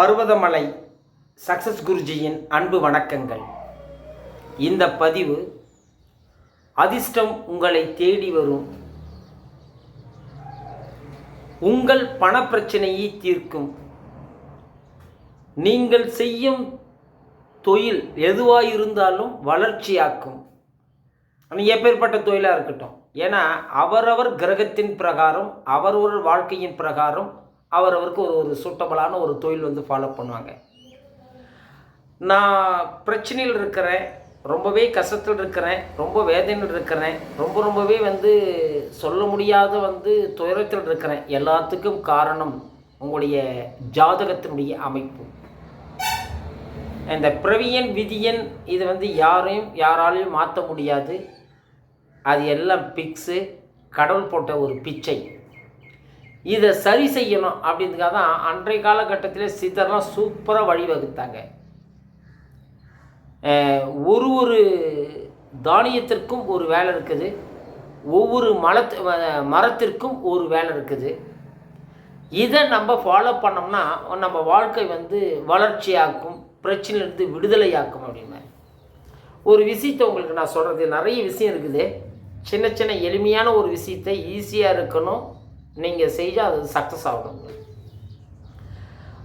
Parvathamalai success குருஜியின் அன்பு வணக்கங்கள். இந்த பதிவு அதிர்ஷ்டம் உங்களை தேடி வரும். உங்கள் பணப்பிரச்சனையை தீர்க்கும். நீங்கள் செய்யும் தொழில் எதுவாக இருந்தாலும் வளர்ச்சியாக்கும் எப்பேற்பட்ட தொழிலாக இருக்கட்டும். ஏன்னா அவரவர் கிரகத்தின் பிரகாரம் அவரவர் வாழ்க்கையின் பிரகாரம் அவரவருக்கு ஒரு ஒரு சூட்டபலான ஒரு தொழில் வந்து ஃபாலோ பண்ணுவாங்க. நான் பிரச்சனையில் இருக்கிறேன் ரொம்பவே கஷ்டத்தில் இருக்கிறேன் ரொம்ப வேதனையில் இருக்கிறேன் ரொம்ப ரொம்பவே வந்து சொல்ல முடியாத வந்து துயரத்தில் இருக்கிறேன். எல்லாத்துக்கும் காரணம் உங்களுடைய ஜாதகத்தினுடைய அமைப்பு. இந்த பிரவியன் விதியன் இது வந்து யாரையும் யாராலையும் மாற்ற முடியாது. அது எல்லாம் பிக்ஸு கடவுள் போட்ட ஒரு பிச்சை. இதை சரி செய்யணும் அப்படின்றதுக்காக தான் அன்றைய காலகட்டத்தில் சித்தர்லாம் சூப்பராக வழிவகுத்தாங்க. ஒரு ஒரு தானியத்திற்கும் ஒரு வேலை இருக்குது. ஒவ்வொரு மலத் மரத்திற்கும் ஒரு வேலை இருக்குது. இதை நம்ம ஃபாலோ பண்ணோம்னா நம்ம வாழ்க்கை வந்து வளர்ச்சியாக்கும் பிரச்சனையிலிருந்து விடுதலையாக்கும் அப்படின்னு ஒரு விஷயத்தை உங்களுக்கு நான் சொல்கிறது நிறைய விஷயம் இருக்குது. சின்ன சின்ன எளிமையான ஒரு விஷயத்தை ஈஸியாக இருக்கணும். நீங்கள் செஞ்சால் அது சக்ஸஸ் ஆகணும்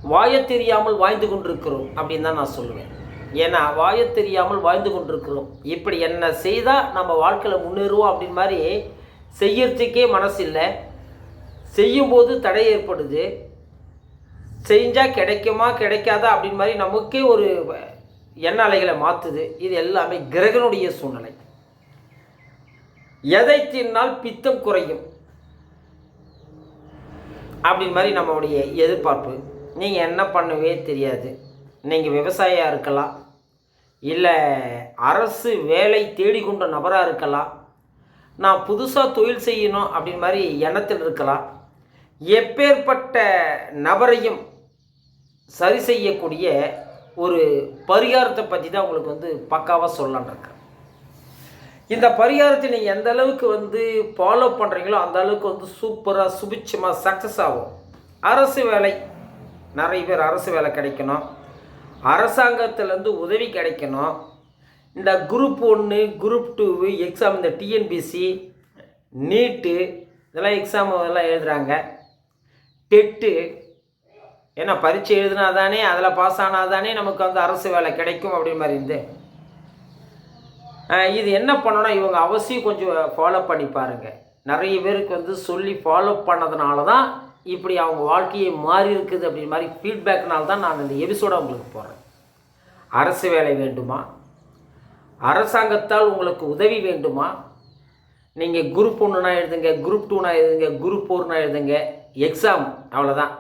வாயத் தெரியாமல் வாழ்ந்து கொண்டிருக்கிறோம் அப்படின்னு தான் நான் சொல்லுவேன். ஏன்னா வாயத் தெரியாமல் வாழ்ந்து கொண்டிருக்கிறோம். இப்படி என்ன செய்தால் நம்ம வாழ்க்கையில் முன்னேறுவோம் அப்படின்னு மாதிரி செய்யறதுக்கே மனசு இல்லை செய்யும்போது தடை ஏற்படுது. செஞ்சால் கிடைக்குமா கிடைக்காதா அப்படின்னு மாதிரி நமக்கே ஒரு எண்ண அலைகளை மாற்றுது இது எல்லாமே கிரகனுடைய சூழ்நிலை. எதை தின்னால் பித்தம் குறையும். அப்படின்னு மாதிரி நம்மளுடைய எதிர்பார்ப்பு. நீங்கள் என்ன பண்ணவே தெரியாது. நீங்கள் விவசாயியாக இருக்கலாம். இல்லை அரசு வேலை தேடிக்கொண்ட நபராக இருக்கலாம். நான் புதுசாக தொழில் செய்யணும் அப்படின்னு மாதிரி எண்ணத்தில் இருக்கலாம். எப்பேற்பட்ட நபரையும் சரி செய்யக்கூடிய ஒரு பரிகாரத்தை பற்றி தான் உங்களுக்கு வந்து பக்காவாக சொல்லலான்னு இந்த பரிகாரத்தை நீங்கள் எந்த அளவுக்கு வந்து ஃபாலோ பண்ணுறீங்களோ அந்த அளவுக்கு வந்து சூப்பராக சுபிட்சமாக சக்ஸஸ் ஆகும். அரசு வேலை. நிறைய பேர் அரசு வேலை கிடைக்கணும். அரசாங்கத்திலேருந்து உதவி கிடைக்கணும். இந்த குரூப் ஒன்று குரூப் டூ எக்ஸாம் இந்த டிஎன்பிசி நீட்டு இதெல்லாம் எக்ஸாம் இதெல்லாம் எழுதுகிறாங்க டெட்டு ஏன்னா பரீட்சை எழுதினா தானே அதில் பாஸ் ஆனால் தானே நமக்கு வந்து அரசு வேலை கிடைக்கும் அப்படின் மாதிரி இருந்து. இது என்ன பண்ணணும் இவங்க அவசியம் கொஞ்சம் ஃபாலோ பண்ணி பாருங்கள் நிறைய பேருக்கு வந்து சொல்லி ஃபாலோ பண்ணதுனால தான் இப்படி அவங்க வாழ்க்கையை மாறி இருக்குது அப்படின் மாதிரி ஃபீட்பேக்னால தான் நான் இந்த எபிசோட உங்களுக்கு போகிறேன் அரசு வேலை வேண்டுமா? அரசாங்கத்தால் உங்களுக்கு உதவி வேண்டுமா? நீங்கள் குரூப் ஒன்றுனா எழுதுங்க குரூப் டூனா எழுதுங்க குரூப் ஃபோர்னா எழுதுங்க எக்ஸாம் அவ்வளோதான்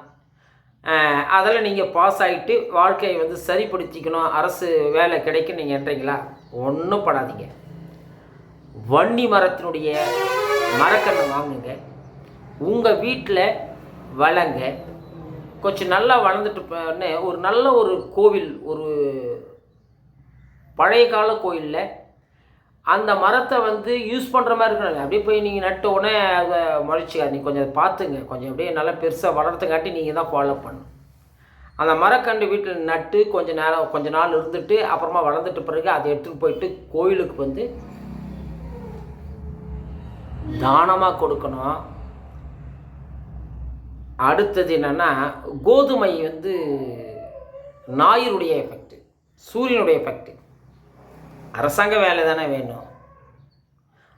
அதில் நீங்கள் பாஸ் ஆகிட்டு வாழ்க்கையை வந்து சரிப்படுத்திக்கணும். அரசு வேலை கிடைக்கும் நீங்கள் என்றீங்களா? ஒன்றும் படாதீங்க. வன்னி மரத்தினுடைய மரக்கன்று வாங்குங்க. உங்கள் வீட்டில் வளங்க. கொஞ்சம் நல்லா வளர்ந்துட்டு ஒரு நல்ல ஒரு கோவில் ஒரு பழைய கால கோயிலில் அந்த மரத்தை வந்து யூஸ் பண்ணுற மாதிரி இருக்கணும் அப்படியே போய் நீங்கள் நட்ட உடனே அதை முளைச்சிக்காது நீங்கள் கொஞ்சம் அதை பார்த்துங்க. கொஞ்சம் அப்படியே நல்லா பெருசாக வளர்த்துக்காட்டி நீங்கள் தான் ஃபாலோ பண்ணணும். அந்த மரக்கன்று வீட்டில் நட்டு கொஞ்ச நேரம் கொஞ்ச நாள் இருந்துட்டு அப்புறமா வளர்ந்துட்ட பிறகு அதை எடுத்துகிட்டு போயிட்டு கோயிலுக்கு வந்து தானமாக கொடுக்கணும். அடுத்தது என்னென்னா கோதுமை வந்து ஞாயிறுடைய எஃபெக்ட் சூரியனுடைய எஃபெக்ட் அரசாங்க வேலை தானே வேணும்.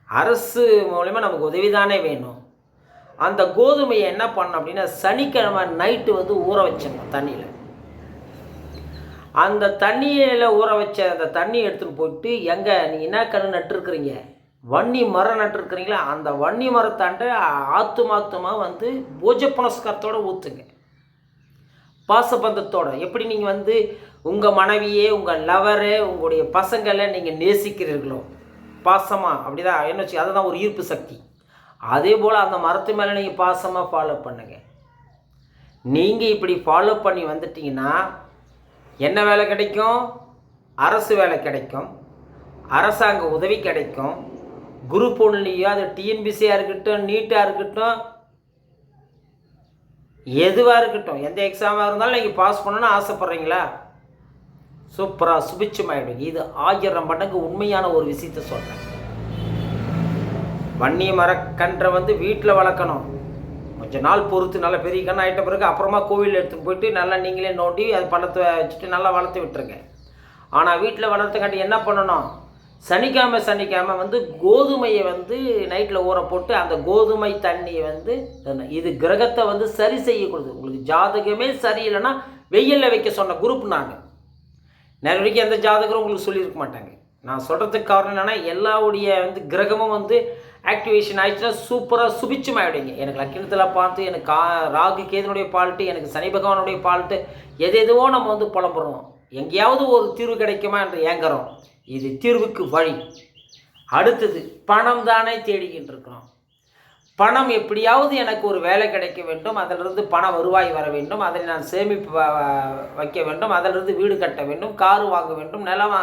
அரசு மூலயமா நமக்கு உதவி தானே வேணும். அந்த கோதுமையை என்ன பண்ணணும் அப்படின்னா சனிக்கிழமை நைட்டு வந்து ஊற வச்சிடணும் தண்ணியில். அந்த தண்ணியில் ஊற வச்ச அந்த தண்ணி எடுத்துகிட்டு போயிட்டு எங்கே நீங்கள் என்ன கன்று நட்டுருக்குறீங்க வன்னி மரம் நட்டுருக்குறீங்களா அந்த வன்னி மரத்தாண்ட ஆத்து மாத்துமாக வந்து பூஜை புனஸ்காரத்தோடு ஊற்றுங்க பாசபந்தத்தோடு. எப்படி நீங்கள் வந்து உங்கள் மனைவியே உங்கள் லவரு உங்களுடைய பசங்களை நீங்கள் நேசிக்கிறீர்களோ? பாசமாக அப்படிதான். என்ன வச்சு அதுதான் ஒரு ஈர்ப்பு சக்தி. அதே போல் அந்த மரத்து மேலே நீங்கள் பாசமாக ஃபாலோ பண்ணுங்க. நீங்கள் இப்படி ஃபாலோ பண்ணி வந்துட்டீங்கன்னா என்ன வேலை கிடைக்கும்? அரசு வேலை கிடைக்கும். அரசாங்க உதவி கிடைக்கும். குரூப் ஒன்றுலையோ அது டிஎன்பிசியாக இருக்கட்டும் நீட்டாக இருக்கட்டும் எதுவாக இருக்கட்டும் எந்த எக்ஸாமாக இருந்தாலும் நீங்கள் பாஸ் பண்ணணும்னு ஆசைப்பட்றீங்களா? சூப்பராக சுபிச்சமாயிடும் இது ஆயிரம் மடங்கு உண்மையான ஒரு விஷயத்த சொல்கிறேன் வன்னி மரக்கன்றை வந்து வீட்டில் வளர்க்கணும். கொஞ்ச நாள் பொறுத்து நல்லா பெரிய கண்ணை ஆகிட்ட பிறகு அப்புறமா கோவில் எடுத்துகிட்டு போயிட்டு நல்லா நீங்களே நோண்டி அது பழத்தை வச்சுட்டு நல்லா வளர்த்து விட்டுருங்க. ஆனால் வீட்டில் வளர்த்துக்காட்டி என்ன பண்ணணும்? சனிக்கிழமை சனிக்கிழமை வந்து கோதுமையை வந்து நைட்டில் ஊற போட்டு அந்த கோதுமை தண்ணியை வந்து இது கிரகத்தை வந்து சரி செய்யக்கூடாது. உங்களுக்கு ஜாதகமே சரியில்லைன்னா வெயிலில் வைக்க சொன்ன குரூப் நாங்கள் நிறைய வரைக்கும் எந்த ஜாதகரும் உங்களுக்கு சொல்லியிருக்க மாட்டாங்க. நான் சொல்கிறதுக்கு காரணம் என்னென்னா எல்லாவுடைய வந்து கிரகமும் வந்து ஆக்டிவேஷன் ஆயிடுச்சுன்னா சூப்பராக சுபிச்சம் ஆகிடுங்க எனக்கு லக்கினத்தில் பார்த்து எனக்கு கா ராகு கேதனுடைய பால்ட்டு எனக்கு சனி பகவானுடைய பால்ட்டு எது எதுவோ நம்ம வந்து புலம்புறோம். எங்கேயாவது ஒரு தீர்வு கிடைக்குமா என்று ஏங்குறோம். இது தீர்வுக்கு வழி. அடுத்தது பணம் தானே தேடிக்கிட்டு இருக்கிறோம். பணம் எப்படியாவது எனக்கு ஒரு வேலை கிடைக்க வேண்டும். அதிலிருந்து பண வருவாய் வர வேண்டும். அதை நான் சேமிப்பு வைக்க வேண்டும். அதிலிருந்து வீடு கட்ட வேண்டும். காரு வாங்க வேண்டும். நிலம்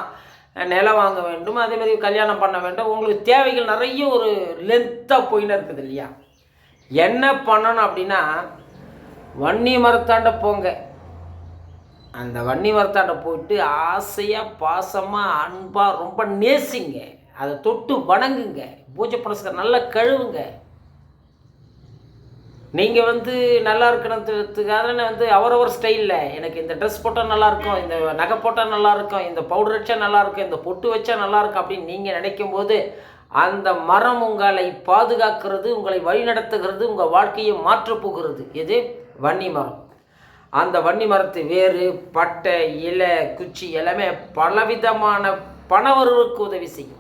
நிலம் வாங்க வேண்டும் அதே மாதிரி கல்யாணம் பண்ண வேண்டும். உங்களுக்கு தேவைகள் நிறைய ஒரு லென்த்தாக போயின்னு இருக்குது இல்லையா? என்ன பண்ணணும் அப்படின்னா வன்னி மரத்தாண்ட போங்க. அந்த வன்னி மரத்தாண்ட போயிட்டு ஆசையாக பாசமாக அன்பாக ரொம்ப நேசிங்க. அதை தொட்டு வணங்குங்க. பூஜை புனஸ்காரம் நல்லா கழுவுங்க. நீங்கள் வந்து நல்லா இருக்கணுன்றதுக்காக வந்து அவரவர் ஸ்டைலில் எனக்கு இந்த ட்ரெஸ் போட்டால் நல்லாயிருக்கும் இந்த நகை போட்டால் நல்லாயிருக்கும் இந்த பவுடர் வச்சா நல்லாயிருக்கும் இந்த பொட்டு வச்சா நல்லாயிருக்கும் அப்படின்னு நீங்கள் நினைக்கும் போது அந்த மரம் உங்களை பாதுகாக்கிறது உங்களை வழிநடத்துகிறது உங்கள் வாழ்க்கையை மாற்றப் போகிறது. எது? வன்னி மரம். அந்த வன்னி மரத்து வேறு பட்டை இலை குச்சி எல்லாமே பலவிதமான பணவர்களுக்கு உதவி செய்யும்.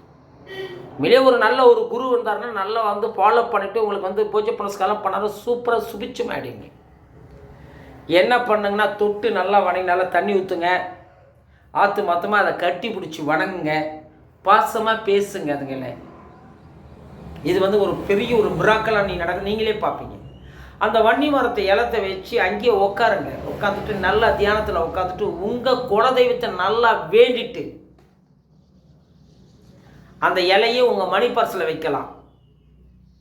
வெளியே ஒரு நல்ல ஒரு குரு இருந்தாருன்னா நல்லா வந்து ஃபாலோ பண்ணிவிட்டு உங்களுக்கு வந்து பூஜை புனஸ்காரம் பண்ணாத சூப்பராக சுபிச்சும் ஆயிடுங்க என்ன பண்ணுங்கன்னா தொட்டு நல்லா வணங்கி நல்லா தண்ணி ஊற்றுங்க ஆற்று மொத்தமாக அதை கட்டி பிடிச்சி வணங்குங்க. பாசமாக பேசுங்க அதுங்கள. இது வந்து ஒரு பெரிய ஒரு மிராக்கலாக நீ நடக்க நீங்களே பார்ப்பீங்க. அந்த வன்னி மரத்தை இலத்தை வச்சு அங்கேயே உட்காருங்க உட்காந்துட்டு நல்லா தியானத்தில் உட்காந்துட்டு உங்கள் குலதெய்வத்தை நல்லா வேண்டிட்டு அந்த இலையை உங்கள் மணி பர்ஸில் வைக்கலாம்.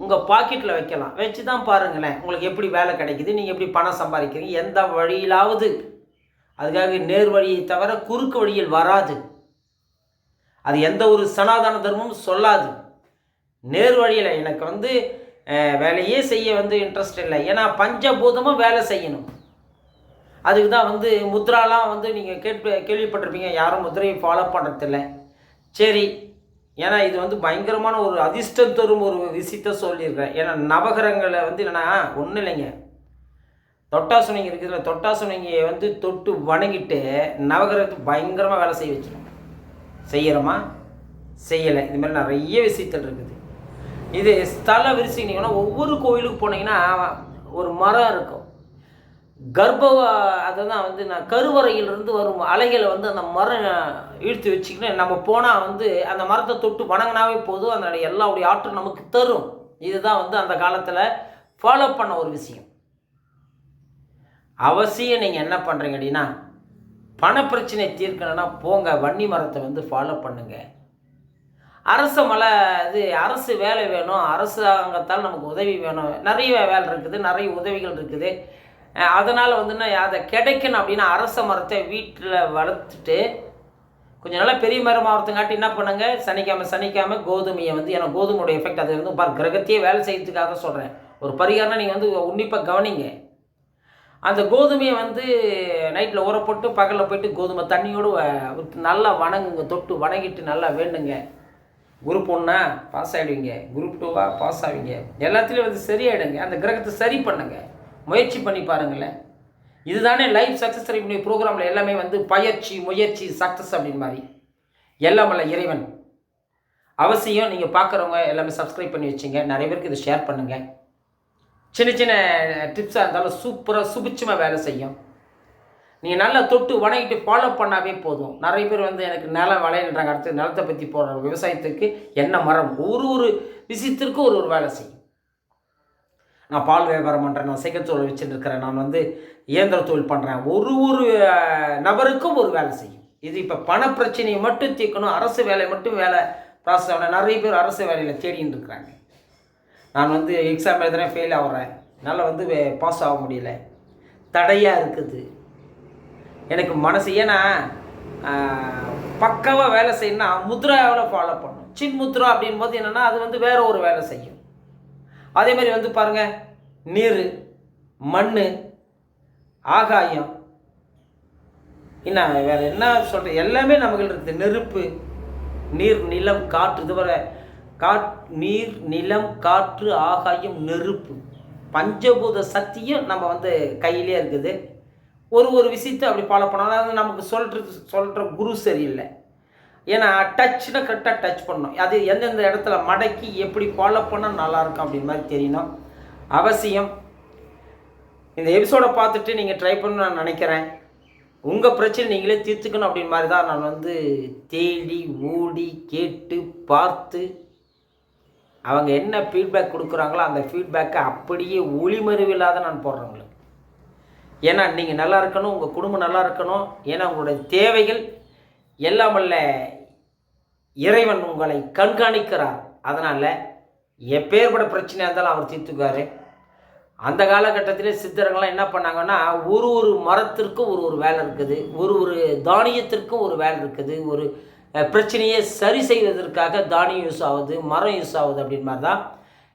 உங்கள் பாக்கெட்டில் வைக்கலாம். வச்சு தான் பாருங்களேன் உங்களுக்கு எப்படி வேலை கிடைக்குது நீங்கள் எப்படி பணம் சம்பாதிக்கிறீங்க எந்த வழியிலாவது. அதுக்காக நேர் வழியை தவிர குறுக்கு வழியில் வராது. அது எந்த ஒரு சனாதன தர்மமும் சொல்லாது. நேர் வழியில் எனக்கு வந்து வேலையே செய்ய வந்து இன்ட்ரெஸ்ட் இல்லை. ஏன்னா பஞ்சபூதமும் வேலை செய்யணும். அதுக்கு தான் வந்து முத்ராலாம் வந்து நீங்கள் கேட்டு கேள்விப்பட்டிருப்பீங்க யாரும் முத்ரையை ஃபாலோ பண்ணுறதில்ல சரி ஏன்னா இது வந்து பயங்கரமான ஒரு அதிர்ஷ்டம் தரும் ஒரு விஷயத்த சொல்லியிருக்கிறேன் ஏன்னா நவகிரகங்களை வந்து என்னென்னா ஒன்றும் இல்லைங்க. தொட்டாசுனிங்க இருக்குதுல்ல தொட்டாசுனிங்க வந்து தொட்டு வணங்கிட்டு நவகிரகத்துக்கு பயங்கரமாக வேலை செய்ய வச்சிடும் செய்கிறோமா செய்யலை. இது மாதிரி நிறைய விஷயத்தில் இருக்குது. இது ஸ்தல விரிசிங்கன்னா ஒவ்வொரு கோயிலுக்கு போனீங்கன்னா ஒரு மரம் இருக்கும். கர்ப்ப அதை தான் வந்து நான் கருவறையிலிருந்து வரும் அலைகளை வந்து அந்த மரம் இழுத்து வச்சுக்கிட்டு நம்ம போனால் வந்து அந்த மரத்தை தொட்டு வணங்கினாவே போதும். அதனுடைய எல்லாவுடைய ஆற்றல் நமக்கு தரும். இதுதான் வந்து அந்த காலத்தில் ஃபாலோ பண்ண ஒரு விஷயம். அவசியம் நீங்கள் என்ன பண்ணுறீங்க அப்படின்னா பணப்பிரச்சனை தீர்க்கணும்னா போங்க வன்னி மரத்தை வந்து ஃபாலோ பண்ணுங்க. அரசு மலை இது அரசு வேலை வேணும். அரசாங்கத்தால் நமக்கு உதவி வேணும். நிறைய வேலை இருக்குது நிறைய உதவிகள் இருக்குது. அதனால் வந்து நான் அதை கிடைக்கணும் அப்படின்னா அரச மரத்தை வீட்டில் வளர்த்துட்டு கொஞ்சம் நல்லா பெரிய மரம் ஆகிறதுங்காட்டி என்ன பண்ணுங்க? சனிக்காம சனிக்காம கோதுமையை வந்து ஏன்னா கோதுமையோட எஃபெக்ட் அது வந்து பார் கிரகத்தையே வேலை செய்யறதுக்காக சொல்கிறேன் ஒரு பரிகாரம்னா நீங்கள் வந்து உன்னிப்பாக கவனிங்க. அந்த கோதுமையை வந்து நைட்டில் ஊற போட்டு பகலில் போயிட்டு கோதுமை தண்ணியோடு வ- நல்லா வணங்குங்க தொட்டு வணங்கிட்டு நல்லா வேண்டுங்க. குரூப் ஒன்றா பாஸ் ஆகிடுவீங்க குரூப் டூவாக பாஸ் ஆவீங்க. எல்லாத்துலேயும் வந்து சரியாயிடுங்க. அந்த கிரகத்தை சரி பண்ணுங்கள் முயற்சி பண்ணி பாருங்களேன். இதுதானே லைஃப் சக்ஸஸ் பண்ணி ப்ரோக்ராமில் எல்லாமே வந்து பயிற்சி முயற்சி சக்ஸஸ் அப்படின்னு மாதிரி. எல்லாம் வல்ல இறைவன். அவசியம் நீங்கள் பார்க்குறவங்க எல்லாமே சப்ஸ்கிரைப் பண்ணி வச்சுங்க. நிறைய பேருக்கு இதை ஷேர் பண்ணுங்கள் சின்ன சின்ன டிப்ஸாக இருந்தாலும் சூப்பராக சுபிச்சமாக வேலை செய்யும். நீங்கள் நல்லா தொட்டு வணங்கிட்டு ஃபாலோ பண்ணாவே போதும். நிறைய பேர் வந்து எனக்கு நிலம் விளையன்றாங்க அடுத்து நிலத்தை பற்றி போடுற விவசாயத்துக்கு என்ன மரம்? ஒரு ஒரு விஷயத்திற்கும் ஒரு ஒரு வேலை செய்யும். நான் பால் வியாபாரம் பண்ணுறேன் நான் சைக்கிள் தொழில் வச்சுட்டு இருக்கிறேன் நான் வந்து இயந்திர தொழில் பண்ணுறேன் ஒரு ஒரு நபருக்கும் ஒரு வேலை செய்யும். இது இப்போ பண பிரச்சனையை மட்டும் தீர்க்கணும் அரசு வேலை மட்டும் வேலை ப்ராசஸ் ஆகணும் நிறைய பேர் அரசு வேலையில் தேடின்னு இருக்கிறாங்க. நான் வந்து எக்ஸாம் எழுதுறேன் ஃபெயில் ஆகுறேன். என்னால் வந்து பாஸ் ஆக முடியல. தடையாக இருக்குது. எனக்கு மனசு ஏன்னா பக்காவாக வேலை செய்யணும்னா முத்ராவில் ஃபாலோ பண்ணும் சின் முத்ரா அப்படின் போது என்னென்னா அது வந்து வேறு ஒரு வேலை செய்யும். அதே மாதிரி வந்து பாருங்கள் நீர் மண் ஆகாயம். என்ன வேற என்ன சொல்கிறது எல்லாமே நம்மகிட்ட இருக்குது. நெருப்பு நீர் நிலம் காற்று. இதுவரை காற் நீர் நிலம் காற்று ஆகாயம் நெருப்பு. பஞ்சபூத சக்தியும் நம்ம வந்து கையிலே இருக்குது. ஒரு ஒரு விஷயத்தை அப்படி ஃபாலோ பண்ணோம் அது நமக்கு சொல்கிறது சொல்கிற குரு சரியில்லை. ஏன்னா டச்சுனா கரெக்டாக டச் பண்ணணும் அது எந்தெந்த இடத்துல மடக்கி எப்படி ஃபாலோ பண்ணால் நல்லாயிருக்கும் அப்படின் மாதிரி தெரியணும். அவசியம். இந்த எபிசோடை பார்த்துட்டு நீங்கள் ட்ரை பண்ண நான் நினைக்கிறேன். உங்கள் பிரச்சனை நீங்களே தீர்த்துக்கணும் அப்படின் மாதிரி தான் நான் வந்து தேடி ஓடி கேட்டு பார்த்து அவங்க என்ன ஃபீட்பேக் கொடுக்குறாங்களோ அந்த ஃபீட்பேக்கை அப்படியே ஒளிமறைவில்லாத நான் போடுறவங்களுக்கு ஏன்னா நீங்கள் நல்லா இருக்கணும் உங்கள் குடும்பம் நல்லா இருக்கணும். ஏன்னா உங்களுடைய தேவைகள் எல்லாம் வல்ல இறைவன் உங்களை கண்காணிக்கிறார். அதனால் எப்பேற்பட பிரச்சனையாக இருந்தாலும் அவர் தீர்த்துக்குவார். அந்த காலகட்டத்திலே சித்தர்கள்லாம் என்ன பண்ணாங்கன்னா ஒரு ஒரு மரத்திற்கும் ஒரு ஒரு வேலை இருக்குது. ஒரு ஒரு தானியத்திற்கும் ஒரு வேலை இருக்குது. ஒரு பிரச்சனையை சரி செய்வதற்காக தானியம் யூஸ் ஆகுது மரம் யூஸ் ஆகுது அப்படின்னு மாதிரி தான்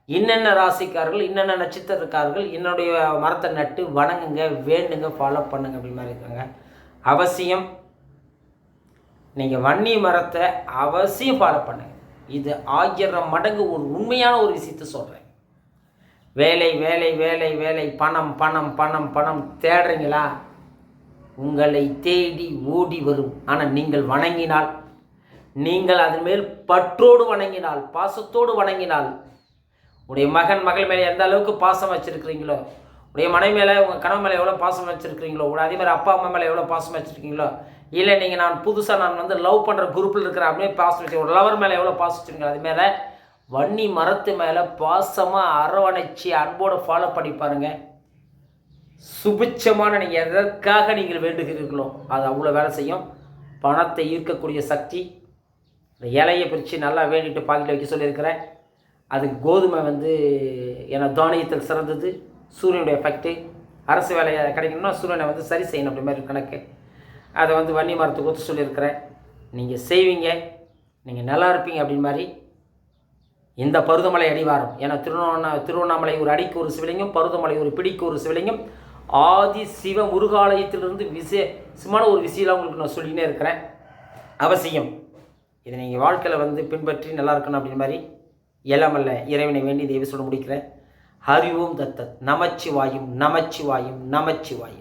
இன்னென்ன ராசிக்காரர்கள் இன்னென்ன நட்சத்திரக்காரர்கள் என்னுடைய மரத்தை நட்டு வணங்குங்க வேண்டுங்க ஃபாலோ பண்ணுங்க அப்படின்னு மாதிரி இருக்காங்க. அவசியம் நீங்கள் வன்னி மரத்தை அவசியம் ஃபாலோ பண்ணுங்கள் இது ஆயிரம் மடங்கு ஒரு உண்மையான ஒரு விஷயத்த சொல்கிறேன் வேலை வேலை வேலை வேலை பணம் பணம் பணம் பணம் தேடுறீங்களா? உங்களை தேடி ஓடி வரும். ஆனால் நீங்கள் வணங்கினால் நீங்கள் அதன் மேல் பற்றோடு வணங்கினால் பாசத்தோடு வணங்கினால் உடைய மகன் மகள் மேலே எந்த அளவுக்கு பாசம் வச்சுருக்கிறீங்களோ உடைய மனைவி மேலே உங்கள் கணவன் மேலே எவ்வளோ பாசம் வச்சுருக்கிறீங்களோ உடைய அதே மாதிரி அப்பா அம்மா மேலே எவ்வளோ பாசம் வச்சுருக்கீங்களோ இல்லை நீங்கள் நான் புதுசாக நான் வந்து லவ் பண்ணுற குரூப்பில் இருக்கிற அப்படியே பாசம் வச்சு ஒரு லவர் மேலே எவ்வளோ பாசம் வச்சுருக்கீங்களோ அது மேலே வன்னி மரத்து மேலே பாசமாக அரவணைச்சி அன்போடு ஃபாலோ பண்ணி பாருங்கள் சுபிச்சமான நீங்கள் எதற்காக நீங்கள் வேண்டுகிறீர்களோ அது அவ்வளோ வேலை செய்யும். பணத்தை ஈர்க்கக்கூடிய சக்தி இந்த இலையை பிரித்து நல்லா வேண்டிட்டு பாக்கெட்டில் வைக்க சொல்லியிருக்கிறேன். அது கோதுமை வந்து ஏன்னா தானியத்தில் சிறந்தது. சூரியனுடைய எஃபெக்ட்டு அரசு வேலையை கிடைக்கணும்னா சூரியனை வந்து சரி செய்யணும் அப்படி மாதிரி கணக்கு. அதை வந்து வன்னி மரத்துக்கு கொடுத்து சொல்லியிருக்கிறேன். நீங்கள் செய்வீங்க நீங்கள் நல்லா இருப்பீங்க அப்படின்னு மாதிரி இந்த பருதமலை அடிவாரம். ஏன்னா திருவண்ணா திருவண்ணாமலை ஒரு அடிக்கு ஒரு சிவலிங்கம் பருவமலை ஒரு பிடிக்கு ஒரு சிவலிங்கம். ஆதி சிவ முருகாலயத்திலிருந்து விசேஷமான ஒரு விஷயம் உங்களுக்கு நான் சொல்லினே இருக்கிறேன். அவசியம். இதை நீங்கள் வாழ்க்கையில் வந்து பின்பற்றி நல்லா இருக்கணும் அப்படின்னு மாதிரி எல்லாமல்ல இறைவனை வேண்டி தேவி சொல்ல முடிக்கிறேன். ஹரிவோம் தத்தத். நமச்சிவாயும் நமச்சிவாயும் நமச்சிவாயும்.